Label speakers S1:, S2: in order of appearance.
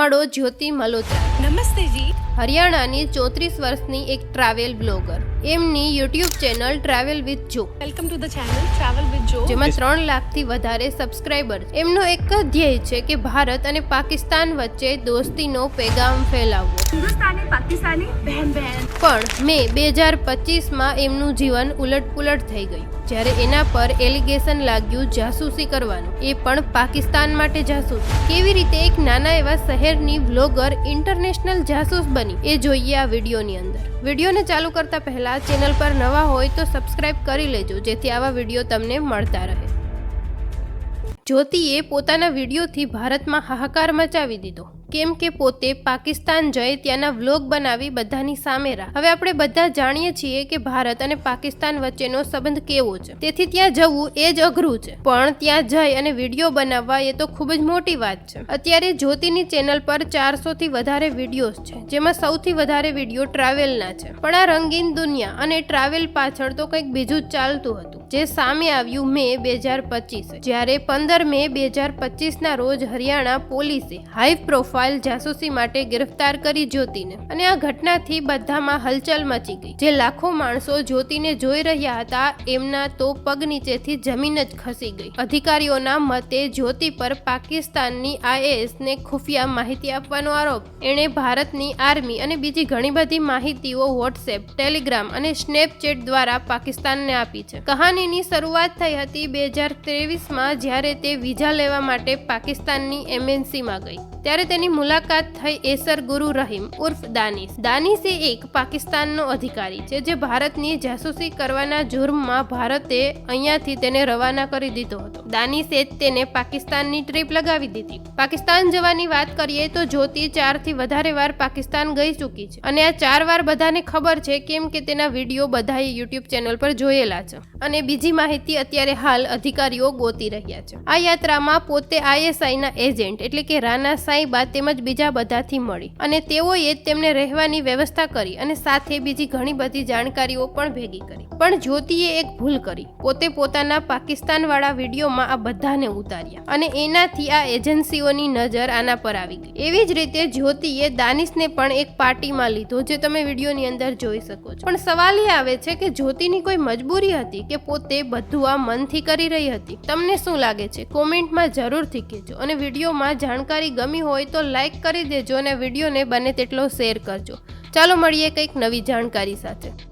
S1: મળો જ્યોતિ મલોત્રા
S2: નમસ્તે જી.
S1: હરિયાણાની ચોત્રીસ વર્ષની એક ટ્રાવેલ બ્લોગર. એમની YouTube channel travel with Jo.
S2: Welcome to the channel travel with Jo
S1: જેમાં ત્રણ લાખથી વધારે સબસ્ક્રાઇબર એમનો એક જ ધ્યેય છે કે ભારત અને પાકિસ્તાન વચ્ચે દોસ્તીનો પેગામ ફેલાવવો.
S2: હિન્દુસ્તાની પાકિસ્તાની બહેન બહેન.
S1: પણ મે બે હજાર પચીસમાં એમનું જીવન ઉલટપુલટ થઈ ગયું. જ્યારે એના પર એલિગેશન લાગ્યું જાસૂસી કરવાનું. એ પણ પાકિસ્તાન માટે જાસૂસ. કેવી રીતે એક નાના એવા શહેરની વ્લોગર ઇન્ટરનેશનલ જાસૂસ બની? એ જોઈએ આ વિડીયોની અંદર. વિડીયોને ચાલુ કરતા પહેલા ચેનલ પર નવા હોય તો સબસ્ક્રાઇબ કરી લેજો, જેથી આવા વીડિયો તમને મળતા રહે. જ્યોતિએ પોતાના વિડીયોથી ભારતમાં હાહાકાર મચાવી દીધો. કેમ કે પોતે પાકિસ્તાન જઈ ત્યાંના વ્લોગ બનાવી બધાની સામે રાખ હવે આપણે બધા જાણીએ છીએ કે ભારત અને પાકિસ્તાન વચ્ચેનો સંબંધ કેવો છે. તેથી ત્યાં જવું એ જ અઘરું છે. પણ ત્યાં જઈ અને વીડિયો બનાવવા એ તો ખૂબ જ મોટી વાત છે. અત્યારે જ્યોતિની ચેનલ પર ચારસો થી વધારે વિડીયોઝ છે, જેમાં સૌથી વધારે વીડિયો ટ્રાવેલના છે. પણ આ રંગીન દુનિયા અને ટ્રાવેલ પાછળ તો કંઈક બીજું જ ચાલતું હતું. જે સામે આવ્યું મે બે હજાર પચીસ. જ્યારે પંદર મે બે હજાર પચીસના રોજ હરિયાણા પોલીસે હાઈ પ્રોફાઇલ જાસૂસી માટે ગિરફ્તાર કરી જ્યોતિને અને આ ઘટનાથી બધામાં હલચલ મચી ગઈ. જે લાખો માણસો જ્યોતિને જોઈ રહ્યા હતા, એમના તો પગ નીચેથી જમીન જ ખસી ગઈ. અધિકારીઓના મતે જ્યોતિ પર પાકિસ્તાનની આઈએએસને ખુફિયા માહિતી આપવાનો આરોપ. એણે ભારતની આર્મી અને બીજી ઘણી બધી માહિતીઓ વોટ્સએપ, ટેલિગ્રામ અને સ્નેપચેટ દ્વારા પાકિસ્તાનને આપી છે. કહાનીની શરૂઆત થઈ હતી બે હજાર ત્રેવીસમાં, જ્યારે તે વિઝા લેવા માટે પાકિસ્તાનની એમએનસીમાં ગઈ. ત્યારે તેની મુલાકાત થઈ એસર ગુરુ રહીમ ઉર્ફ દાનિશ. દાનિશ એ એક પાકિસ્તાનનો અધિકારી છે, જે ભારતની જાસૂસી કરવાના જુર્મમાં ભારતે અહીંયાથી તેને રવાના કરી દીધો હતો. દાનિશે તેને પાકિસ્તાનની ટ્રીપ લગાવી દીધી. પાકિસ્તાન જવાની વાત કરીએ તો જ્યોતિ ચારથી વધારે વાર પાકિસ્તાન ગઈ ચૂકી છે. અને આ ચાર વાર બધાને ખબર છે કેમ કે તેના વીડિયો બધાએ યુટ્યુબ ચેનલ પર જોયેલા છે. અને બીજી માહિતી અત્યારે હાલ અધિકારીઓ ગોતી રહ્યા છે. આ યાત્રામાં પોતે આઈએસઆઈના એજન્ટ એટલે કે રાના સાહેબા તેમજ બીજા બધાથી મળી. અને તેઓએ તેમને રહેવાની વ્યવસ્થા કરી અને સાથે બીજી ઘણી બધી જાણકારીઓ પણ ભેગી કરી. પણ જ્યોતિએ એક ભૂલ કરી. પોતે પોતાના પાકિસ્તાન વાળા વિડીયોમાં આ બધાને ઉતાર્યા અને એનાથી આ એજન્સીઓની નજર આના પર આવી ગઈ. એવી જ રીતે જ્યોતિએ દાનિશને પણ એક પાર્ટીમાં લીધો, જે તમે વિડીયોની અંદર જોઈ શકો છો. પણ સવાલ એ આવે છે કે જ્યોતિની કોઈ મજબૂરી હતી કે પોતે બધું આ મનથી કરી રહી હતી? તમને શું લાગે છે? કોમેન્ટમાં જરૂરથી કહેજો અને વિડીયોમાં જાણકારી ગમી હોય તો લાઈક કરી દેજો અને વિડીયોને બને તેટલો શેર કરજો. ચાલો મળીએ કંઈક નવી જાણકારી સાથે.